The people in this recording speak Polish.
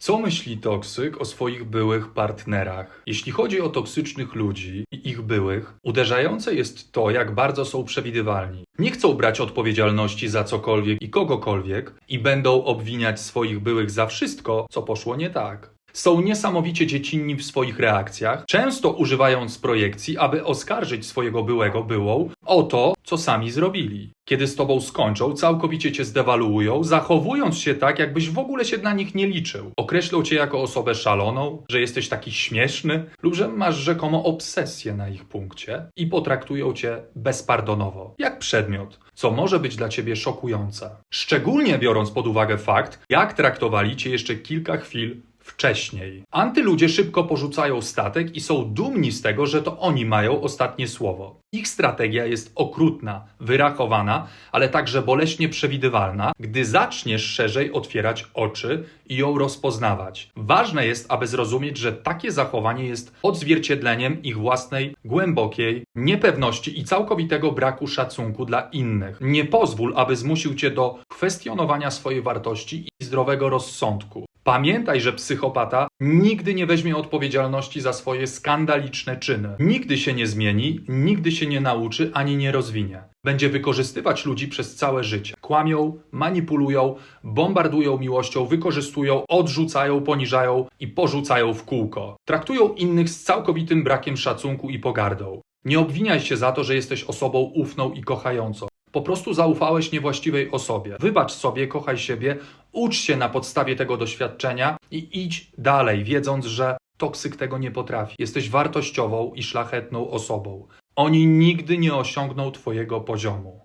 Co myśli toksyk o swoich byłych partnerach? Jeśli chodzi o toksycznych ludzi i ich byłych, uderzające jest to, jak bardzo są przewidywalni. Nie chcą brać odpowiedzialności za cokolwiek i kogokolwiek i będą obwiniać swoich byłych za wszystko, co poszło nie tak. Są niesamowicie dziecinni w swoich reakcjach, często używając projekcji, aby oskarżyć swojego byłego byłą o to, co sami zrobili. Kiedy z tobą skończą, całkowicie cię zdewaluują, zachowując się tak, jakbyś w ogóle się na nich nie liczył. Określą cię jako osobę szaloną, że jesteś taki śmieszny lub że masz rzekomo obsesję na ich punkcie i potraktują cię bezpardonowo, jak przedmiot, co może być dla ciebie szokujące. Szczególnie biorąc pod uwagę fakt, jak traktowali cię jeszcze kilka chwil wcześniej. Antyludzie szybko porzucają statek i są dumni z tego, że to oni mają ostatnie słowo. Ich strategia jest okrutna, wyrachowana, ale także boleśnie przewidywalna, gdy zaczniesz szerzej otwierać oczy i ją rozpoznawać. Ważne jest, aby zrozumieć, że takie zachowanie jest odzwierciedleniem ich własnej głębokiej niepewności i całkowitego braku szacunku dla innych. Nie pozwól, aby zmusił cię do kwestionowania swojej wartości i zdrowego rozsądku. Pamiętaj, że psychopata nigdy nie weźmie odpowiedzialności za swoje skandaliczne czyny. Nigdy się nie zmieni, nigdy się nie nauczy ani nie rozwinie. Będzie wykorzystywać ludzi przez całe życie. Kłamią, manipulują, bombardują miłością, wykorzystują, odrzucają, poniżają i porzucają w kółko. Traktują innych z całkowitym brakiem szacunku i pogardą. Nie obwiniaj się za to, że jesteś osobą ufną i kochającą. Po prostu zaufałeś niewłaściwej osobie. Wybacz sobie, kochaj siebie, ucz się na podstawie tego doświadczenia i idź dalej, wiedząc, że toksyk tego nie potrafi. Jesteś wartościową i szlachetną osobą. Oni nigdy nie osiągną Twojego poziomu.